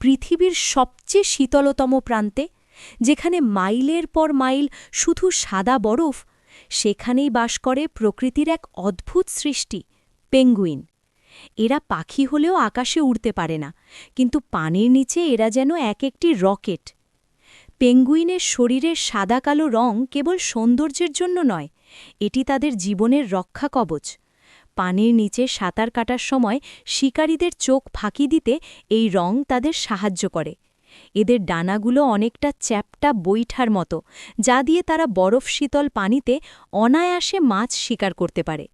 পৃথিবীর সবচেয়ে শীতলতম প্রান্তে, যেখানে মাইলের পর মাইল শুধু সাদা বরফ, সেখানেই বাস করে প্রকৃতির এক অদ্ভুত সৃষ্টি, পেঙ্গুইন। এরা পাখি হলেও আকাশে উড়তে পারে না, কিন্তু পানির নিচে এরা যেন এক একটি রকেট। পেঙ্গুইনের শরীরের সাদা কালো রং কেবল সৌন্দর্যের জন্য নয়, এটি তাদের জীবনের রক্ষা কবচ। পানির নিচে সাঁতার কাটার সময় শিকারীদের চোখ ফাঁকি দিতে এই রং তাদের সাহায্য করে। এদের ডানাগুলো অনেকটা চ্যাপটা বৈঠার মতো, যা দিয়ে তারা বরফ শীতল পানিতে অনায়াসে মাছ শিকার করতে পারে।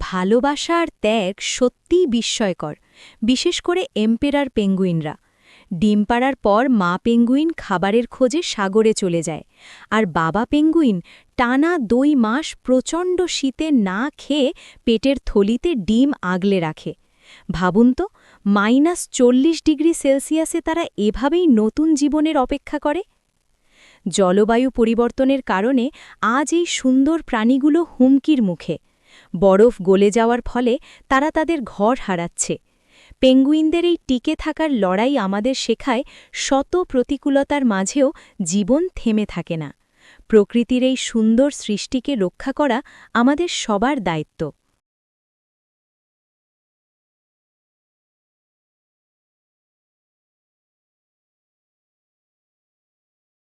ভালোবাসা আর ত্যাগ সত্যিই বিস্ময়কর, বিশেষ করে এম্পেরার পেঙ্গুইনরা। ডিম পাড়ার পর মা পেঙ্গুইন খাবারের খোঁজে সাগরে চলে যায়। আর বাবা পেঙ্গুইন টানা দুই মাস প্রচণ্ড শীতে না খেয়ে পেটের থলিতে ডিম আগলে রাখে। ভাবুন তো, মাইনাস চল্লিশ ডিগ্রি সেলসিয়াসে তারা এভাবেই নতুন জীবনের অপেক্ষা করে। জলবায়ু পরিবর্তনের কারণে আজ এই সুন্দর প্রাণীগুলো হুমকির মুখে। বরফ গলে যাওয়ার ফলে তারা তাদের ঘর হারাচ্ছে। পেঙ্গুইনদের এই টিকে থাকার লড়াই আমাদের শেখায় শত প্রতিকূলতার মাঝেও জীবন থেমে থাকে না। প্রকৃতির এই সুন্দর সৃষ্টিকে রক্ষা করা আমাদের সবার দায়িত্ব।